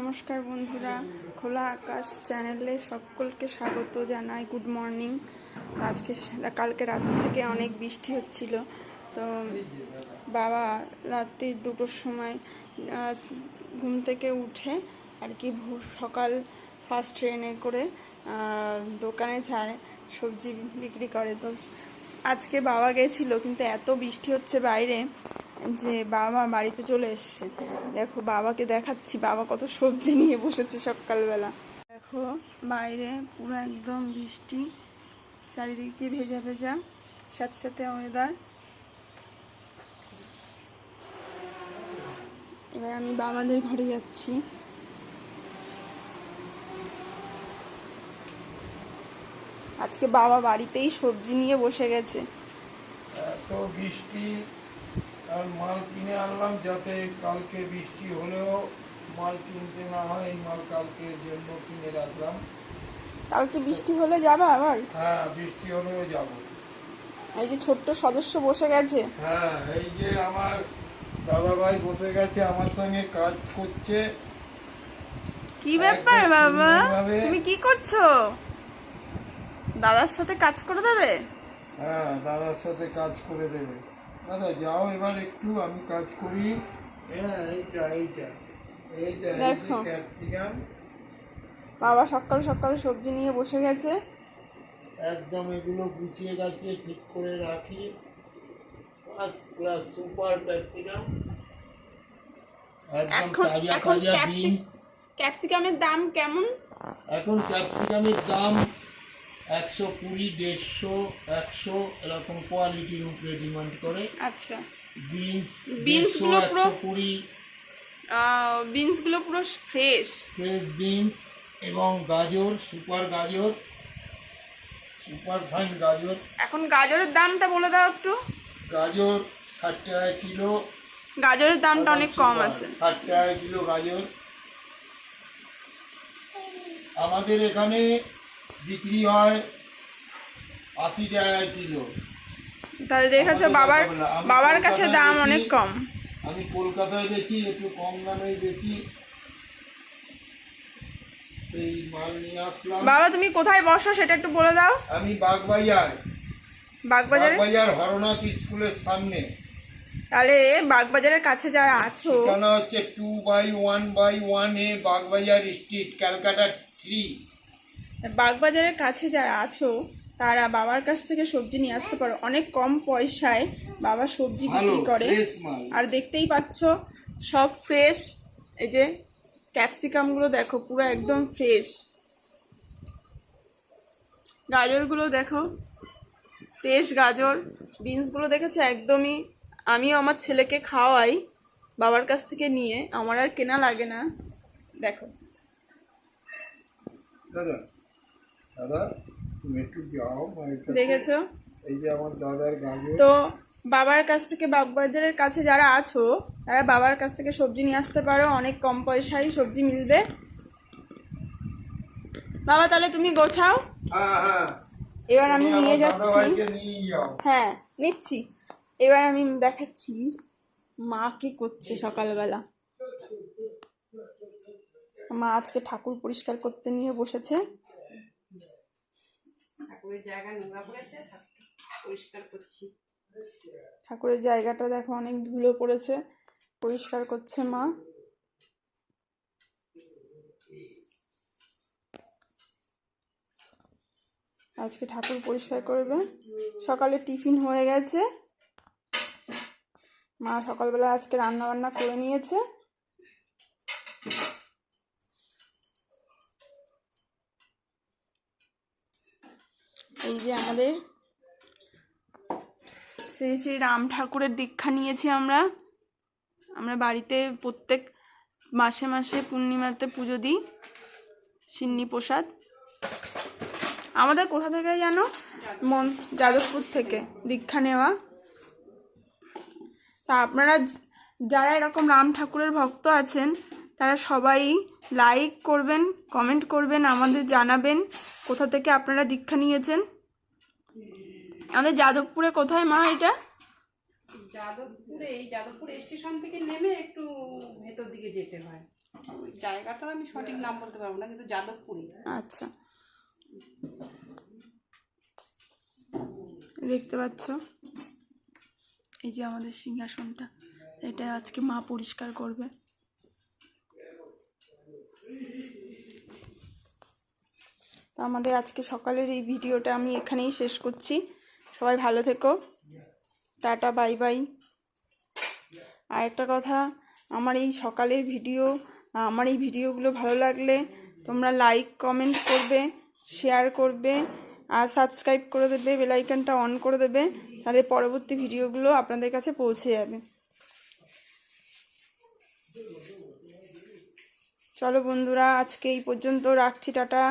নমস্কার বন্ধুরা, খোলা আকাশ চ্যানেলে সকলকে স্বাগত জানাই। গুড মর্নিং আজকে কালকে রাত থেকে অনেক বৃষ্টি হচ্ছিল। তো বাবা রাত্রি দুটোর সময় ঘুম থেকে উঠে আর কি সকাল ফার্স্ট ট্রেনে করে দোকানে যায়, সবজি বিক্রি করে। তো আজকে বাবা গেছিল, কিন্তু এত বৃষ্টি হচ্ছে বাইরে। যে বাবা বাড়িতে চলে এসছে। দেখো, বাবাকে দেখাচ্ছি। বাবা কত সবজি নিয়ে বসেছে সকালবেলা। দেখো, বাইরে পুরো একদম বৃষ্টি, চারিদিকে ভেজা ভেজা, সাথে সাথে ওয়েদার এবার আমি বাবাদের ঘরে যাচ্ছি। আজকে বাবা বাড়িতেই সবজি নিয়ে বসে গেছে। এত বৃষ্টি আর মাল কিনে আনলাম যাতে কালকে বৃষ্টি হলেও মাল কিনতে না হয় এই মাল কালকে জন্য কিনে রাখলাম। কালকে বৃষ্টি হলে যাবে আবার? হ্যাঁ বৃষ্টি হলেও যাব। এই যে ছোট্ট সদস্য বসে গেছে। হ্যাঁ এই যে আমার দাদা ভাই বসে গেছে আমার সঙ্গে কাজ করছে। কি ব্যাপার বাবা? তুমি কি করছ? দাদার সাথে কাজ করে দেবে? হ্যাঁ দাদার সাথে কাজ করে দেবে। দাদা যাও এবার একটু আমি কাজ করি। হ্যাঁ এইটা এইটা। ক্যাপসিকাম বাবা সকাল সকাল সবজি নিয়ে বসে গেছে। একদম এগুলো গুছিয়ে গাছিয়ে ঠিক করে রাখি। ফার্স্ট ক্লাস সুপার ক্যাপসিকাম একদম এখন এখন ক্যাপসিকামের দাম কেমন? এখন ক্যাপসিকামের দাম একশো কুড়ি দেড়শো একশো এরকম কোয়ালিটির উপরে ডিমান্ড করে। আচ্ছা। বিনস Beans দেড়শো গুলো পুরো- কুড়ি। বিনসগুলো পুরো ফ্রেশ ফ্রেশ বিনস এবং গাজর সুপার গাজর সুপার ফাইন গাজর। এখন গাজরের দামটা বলে দাও একটু। গাজর ষাট টাকা কিলো। গাজরের দামটা অনেক কম আছে। ষাট টাকা কিলো গাজর। আমাদের এখানে বিক্রি হয় আশি টাকা কিলো। তাহলে দেখেছ বাবার বাবার কাছে দাম অনেক কম। আমি কলকাতায় দেখি একটু কম দামে দেখি। সেই মাল নিয়ে আসলাম। বাবা তুমি কোথায় বসো সেটা একটু বলে দাও। আমি বাগবাজার। বাগবাজারে? বাগবাজার হরনাথ স্কুলের সামনে। তাহলে বাগবাজারের কাছে যারা আছো ঠিকানা হচ্ছে two by one by one A Bagbazar street Calcutta three বাগবাজারের কাছে যারা আছো তারা বাবার কাছ থেকে সবজি নিয়ে আসতে পারো। অনেক কম পয়সায় বাবা সবজি বিক্রি করে। আর দেখতেই পাচ্ছ সব ফ্রেশ এই যে ক্যাপসিকামগুলো দেখো পুরো একদম ফ্রেশ গাজরগুলো দেখো ফ্রেশ গাজর। বিনসগুলো দেখেছ? একদমই আমিও আমার ছেলেকে খাওয়াই বাবার কাছ থেকে নিয়ে। আমার আর কেনা লাগে না। দেখো। দাদা দাদা তুমি একটু যাও দেখেছ? এই যে আমার দাদার গাজর। তো বাবার কাছ থেকে বাগবাজারের কাছে যারা আছো তারা বাবার কাছ থেকে সবজি নিয়ে আসতে পারো অনেক কম পয়সায় সবজি মিলবে। বাবা তাহলে তুমি গোছাও। হ্যাঁ হ্যাঁ। এবার আমি নিয়ে যাচ্ছি। হ্যাঁ নিচ্ছি। এবার আমি দেখাচ্ছি মা কি করছে সকালবেলা। মা আজকে ঠাকুর পরিষ্কার করতে নিয়ে বসেছে। ঠাকুরের জায়গা নোংরা পড়েছে পরিষ্কার করছি। ঠাকুরের জায়গাটা দেখো অনেক ধুলো পড়েছে, পরিষ্কার করছে মা। আজকে ঠাকুর পরিষ্কার করবে। সকালে টিফিন হয়ে গেছে। মা সকালবেলা আজকে রান্না বান্না করে নিয়েছে। এই যে আমাদের শ্রী শ্রী রাম ঠাকুরের দীক্ষা নিয়েছি আমরা। আমরা বাড়িতে প্রত্যেক মাসে মাসে পূর্ণিমাতে পুজো দিই সিন্নি প্রসাদ। আমাদের কোথা থেকে জানো? মন, যাদবপুর থেকে দীক্ষা নেওয়া। তা আপনারা যারা এরকম রাম ঠাকুরের ভক্ত আছেন, তারা সবাই লাইক করবেন কমেন্ট করবেন, আমাদের জানাবেন কোথা থেকে আপনারা দীক্ষা নিয়েছেন। আমাদের যাদবপুরে কোথায় মা এটা? যাদবপুরে এই যাদবপুর স্টেশন থেকে নেমে একটু ভেতর দিকে যেতে হয়। ওই জায়গাটার আমি সঠিক নাম বলতে পারব না কিন্তু যাদবপুরে। আচ্ছা। দেখতে পাচ্ছ? এই যে আমাদের সিংহাসনটা এটা আজকে মা পরিষ্কার করবে। আমাদের আজকে সকালের এই ভিডিওটা আমি এখানেই শেষ করছি। সবাই ভালো থেকো। Tata, bye bye. আর একটা কথা, আমার এই সকালের ভিডিও, আমার এই ভিডিওগুলো ভালো লাগলে তোমরা লাইক কমেন্ট করবে শেয়ার করবে, আর সাবস্ক্রাইব করে দেবে বেলাইকনটা অন করে দেবে, তাহলে পরবর্তী ভিডিওগুলো আপনাদের কাছে পৌঁছে যাবে। চলো বন্ধুরা, আজকে এই পর্যন্ত রাখছি, টাটা।